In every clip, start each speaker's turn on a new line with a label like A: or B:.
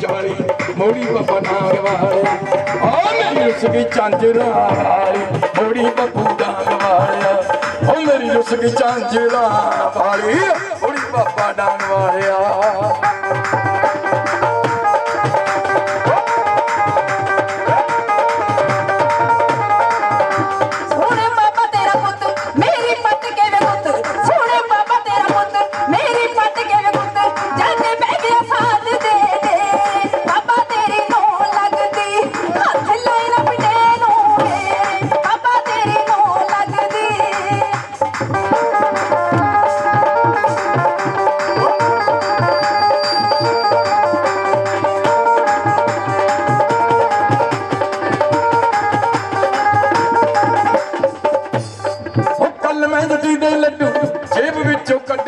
A: ਚਾਲੀ ਮੋੜੀ ਬੱਬਾ ਨਾਗ ਵਾਲੇ। ਓ ਮੇਰੀ ਰੁੱਸ ਗਈ ਚਾਂਜਰਾ ਵਾਲੀ ਮੋੜੀ ਬੱਬੂ ਦਾ ਵਾਲਿਆ।
B: ਓ ਮੇਰੀ ਰੁੱਸ ਗਈ ਚਾਂਜਰਾ ਵਾਲੀ ਮੋੜੀ ਬੱਬਾ
A: ਨਾਗ ਵਾਲਿਆ।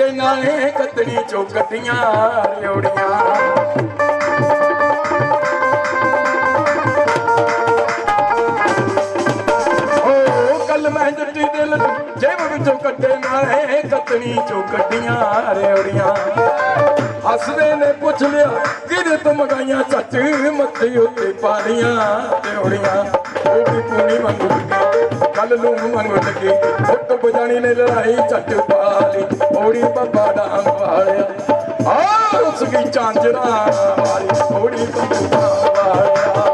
A: ਵਿੱਚੋਂ ਨਾਲੇ ਕੱਤਣੀ ਚੋਂ ਕੱਟੀਆਂ ਰਿਉੜੀਆਂ ਮੈਂ ਜੱਟੀ ਦੇ ਜੇਬ ਵਿੱਚੋਂ ਕੱਢੇ ਨਾਲੇ ਕੱਤਣੀ ਚੋਂ ਕੱਟੀਆਂ ਰਿਉੜੀਆਂ ਹੱਸਦੇ ਨੇ ਪੁੱਛ ਲਿਆ, ਕਿਹਦੇ ਤੋਂ ਮਗਾਈਆਂ? ਚੱਟ ਮੱਥੇ ਉੱਤੇ ਪਾਲੀਆਂ ਰਿਉੜੀਆਂ ਉਹ ਵੀ ਪੂਣੀ ਮੰਗੂ ਲੱਗੇ ਕੱਲ ਨੂੰ ਮੰਗੂ ਕੇ ਫੁੱਟ ਬਜਾਣੀ ਨੇ ਲੜਾਈ ਚੱਟ ਪਾਲੀ। ਓੜੀ ਬੱਬਾ ਡਾਂਗ ਵਾਲਿਆ। ਆ ਉਸ ਕੀ ਚਾਂਜਰਾ ਵਾਲੀ। ਓੜੀ ਬੱਬਾ ਵਾਲਿਆ।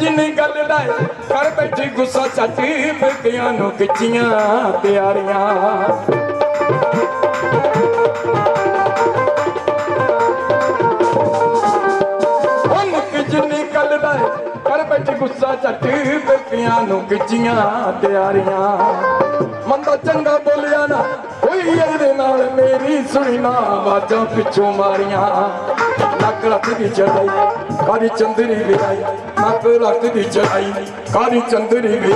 A: ਜਿੰਨੀ ਗੱਲ ਦਾ ਏ, ਕਰ ਬੈਠੀ ਗੁੱਸਾ ਚਾਚੀ ਫਿਰਕਿਆਂ ਨੂੰ ਖਿੱਚੀਆਂ ਪਿਆਰੀਆਂ। ਗੁੱਸਾ ਚਾਚੀ ਫਿਰਕਿਆਂ ਨੂੰ ਖਿੱਚੀਆਂ ਪਿਆਰੀਆਂ ਮੰਦਾ ਚੰਗਾ ਬੋਲਿਆ ਨਾ, ਕੋਈ ਇਹਦੇ ਨਾਲ ਮੇਰੀ ਸੁਣੀ ਨਾ, ਆਵਾਜ਼ਾਂ ਪਿੱਛੋਂ ਮਾਰੀਆਂ। ਨੱਕ ਰੱਖ ਦੀ ਚੜਾਈ ਕਾਦੀ ਚੰਦਰੀ ਵੀ ਆਈ ਨੱਕ ਰੱਖ ਦੀ ਚੜਾਈ ਕਾਦੀ ਚੰਦਰੀ ਵੀ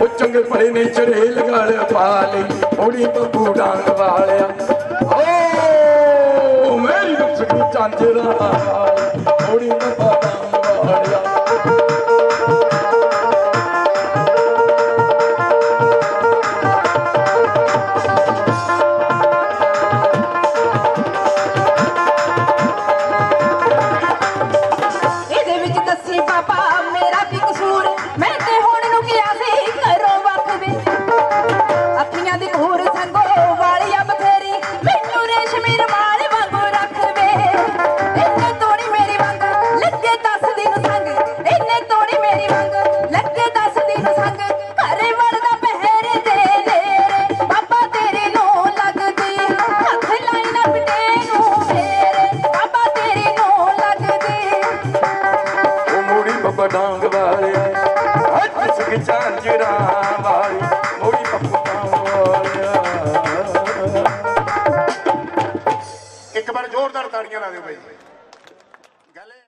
A: ਉਹ ਚੰਗੇ ਭਲੇ ਨੇ ਚੜੇ ਲਗਾੜ ਪਾ ਲਈ ਥੋੜੀ ਬੱਬੂ ਡਾਂਗ ਵਾਲਿਆ।
C: ਤਾੜੀਆਂ ਲਾ ਦਿਓ ਬਾਈ।